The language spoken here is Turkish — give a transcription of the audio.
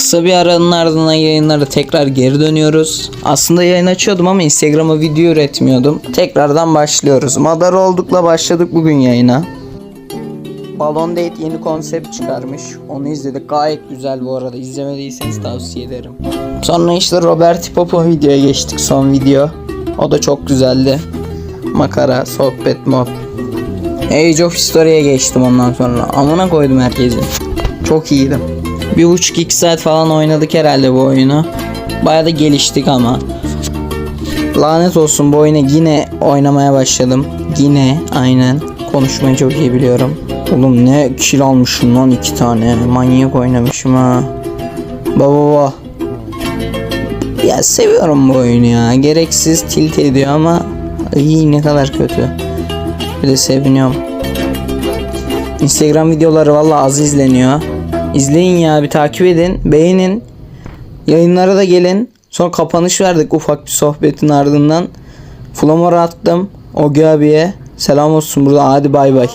Kısa bir aranın ardından yayınlara tekrar geri dönüyoruz. Aslında yayın açıyordum ama Instagram'a video üretmiyordum. Tekrardan başlıyoruz. Madar oldukla başladık bugün yayına. Balon Date yeni konsept çıkarmış. Onu izledik. Gayet güzel bu arada. İzlemediyseniz tavsiye ederim. Sonra işte Robert Popo videoya geçtik. Son video. O da çok güzeldi. Makara, sohbet, mob. Age of History'ye geçtim ondan sonra. Amına koydum herkesi. Çok iyiydi. Bir buçuk iki saat falan oynadık herhalde bu oyunu. Bayağı da geliştik ama. Lanet olsun bu oyunu yine oynamaya başladım. Yine aynen. Konuşmayı çok iyi biliyorum. Oğlum ne kill almışım lan iki tane. Manyak oynamışım ha. Baba baba. Ya seviyorum bu oyunu ya. Gereksiz tilt ediyor ama iyi ne kadar kötü. Bir de seviniyorum. Instagram videoları valla az izleniyor. İzleyin ya bir takip edin. Beğenin. Yayınlara da gelin. Sonra kapanış verdik ufak bir sohbetin ardından. Flamor attım. Ogi abiye. Selam olsun burada. Hadi bay bay.